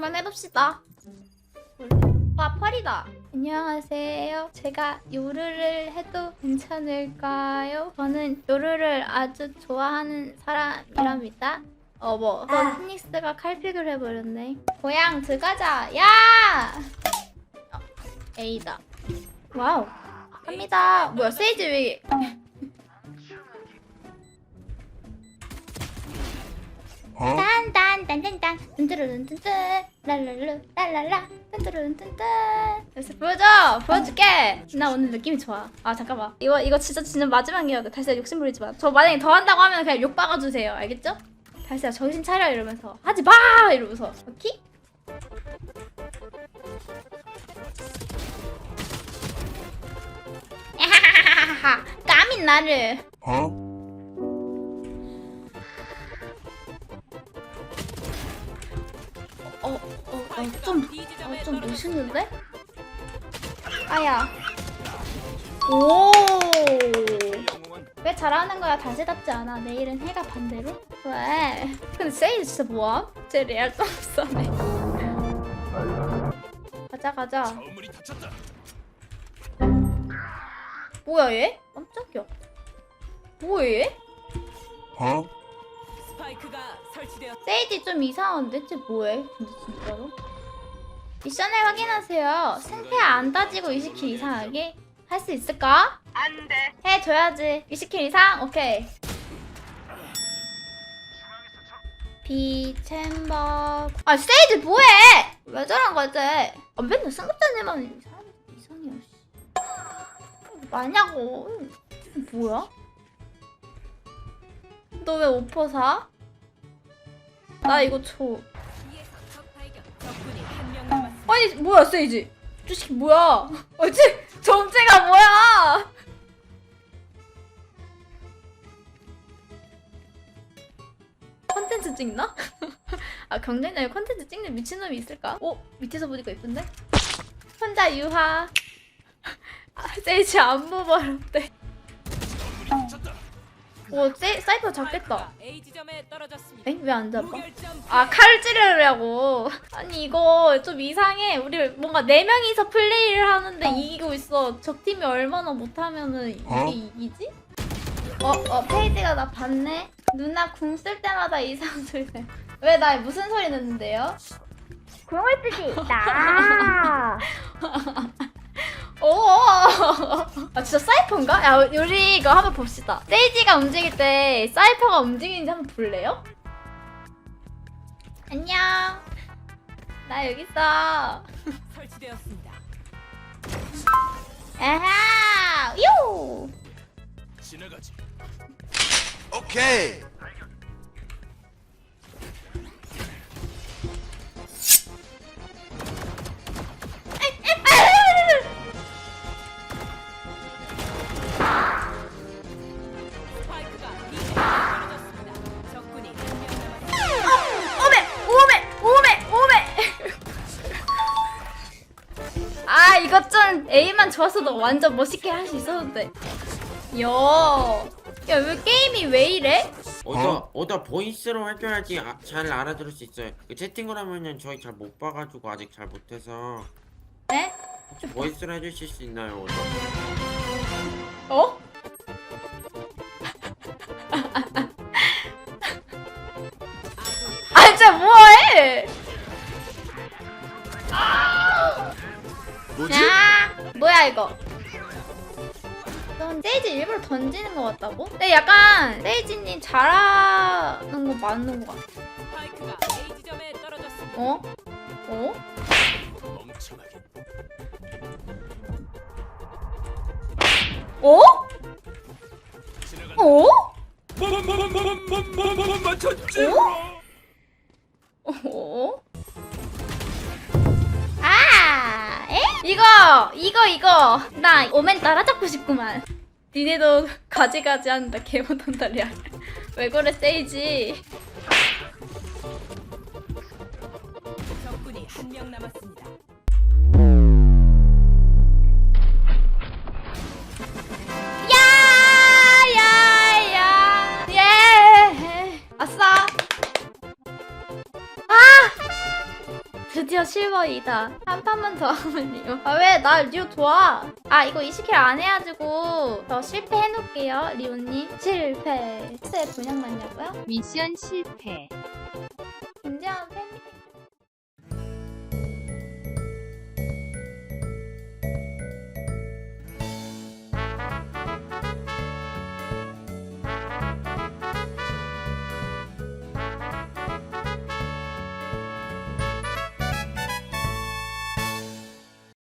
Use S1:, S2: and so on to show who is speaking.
S1: 한번 해봅시다. 와 펄이다. 안녕하세요. 제가 요르를 해도 괜찮을까요? 저는 요르를 아주 좋아하는 사람이랍니다. 어머, 또
S2: 아.
S1: 피닉스가 칼픽을 해버렸네. 고향 들어가자. 야! 어, A다. 와우. 갑니다. 뭐야 세이지 왜? 딴딴딴딴딴 뜬뜨르른뜬뜬 랄랄루 랄랄라. 뜬뜨르른뜬뜬 그래서 보여줘! 보여줄게! 나 오늘 느낌이 좋아. 아 잠깐만. 이거 이거 진짜 진짜 마지막이어야. 돼 달수야 욕심 부리지 마저 만약에 더 한다고 하면 그냥 욕 박아주세요. 알겠죠? 달수야 정신 차려! 이러면서. 하지 마! 이러면서. 오케이? 까민 나를.
S3: Huh?
S1: 어, 어, 어, 좀, 어, 좀 멋있는데? 아야. 오. 왜 잘하는 거야? 다시답지 않아. 내일은 해가 반대로? 왜? 근데 세일 진짜 뭐야? 제 레알 썸썸네. 가자, 가자. 뭐야, 얘? 깜짝이야. 뭐야, 얘?
S3: Huh?
S4: 스파이크가 설치되었.
S1: 세이지 좀 이상한데? 쟤 뭐해? 근데 진짜로? 미션을 확인하세요. 승패 안 따지고 20킬 이상하게 할 수 있을까?
S4: 안 돼.
S1: 해줘야지. 20킬 이상? 오케이. 비챔버. 아, 세이지 뭐해? 왜 저런 거지? 아, 맨날 승급자님만 이상, 이상해요, 씨. 마냐고. 뭐야? 너 왜 오퍼 사? 나 이거 줘. 아니 뭐야 세이지 주식 뭐야 어찌 정체가 뭐야 컨텐츠 찍나? 아 경쟁자에 컨텐츠 찍는 미친놈이 있을까? 어? 밑에서 보니까 예쁜데? 혼자 유하 아, 세이지
S3: 자원물이 닫혔다.
S1: 오 세, 사이퍼 잡겠다
S4: 스파이크가 A 지점에 떨어졌습니다.
S1: 엥? 왜안 잡아?
S4: 무결점
S1: 아 칼을 찌르려고 아니 이거 좀 이상해 우리 뭔가 네 명이서 플레이를 하는데 이기고 있어 적팀이 얼마나 못하면은 이게
S3: 어?
S1: 이기지? 어? 어 페이지가 나 봤네 누나 궁 쓸 때마다 이상한 소리 왜나 무슨 소리 듣는데요?
S2: 궁을 쓰지 나.
S1: 오! 아 진짜 사이퍼인가? 야 우리 이거 한번 봅시다 세이지가 움직일 때 사이퍼가 움직이는지 한번 볼래요? 안녕 나 여기 있어
S4: 설치되었습니다.
S1: 아하! 요!
S3: 지나가지. 오케이.
S1: A만 좋았어도 완전 멋있게 할 수 있었는데 야, 야왜 게임이 왜 이래?
S5: 어더 어더 보이스로 해줘야지 아, 잘 알아들을 수 있어요. 그 채팅을 하면은 저희 잘 못 봐가지고 아직 잘 못해서
S1: 네?
S5: 혹시 보이스로 해주실 수 있나요? 어더?
S1: 어? 아 진짜 뭐해?
S3: 뭐지?
S1: 야, 뭐야 이거? 넌 세이지 일부러 던지는 것 같다고? 근데 약간 세이지님 잘하는 거 맞는 것 같아.
S4: 스파이크가 A 지점에 떨어졌습니다.
S1: 어? 어?
S3: 멍청하게.
S1: 어?
S3: 지나간다.
S1: 어?
S3: 맞췄지.
S1: 어? 이거, 이거, 이거. 나 오멘 따라잡고 싶구만. 니네도 가지가지 한다. 개 못한다, 레알. 왜 그래, 세이지?
S4: 적군이 한 명 남았습니다.
S1: 드디어 실버 2다. 한 판만 더 하면 리오. 아, 왜? 나 리오 좋아. 아, 이거 20킬 안 해가지고 저 실패해놓을게요, 리오님. 실패. 세 분양 맞냐고요?
S6: 미션 실패.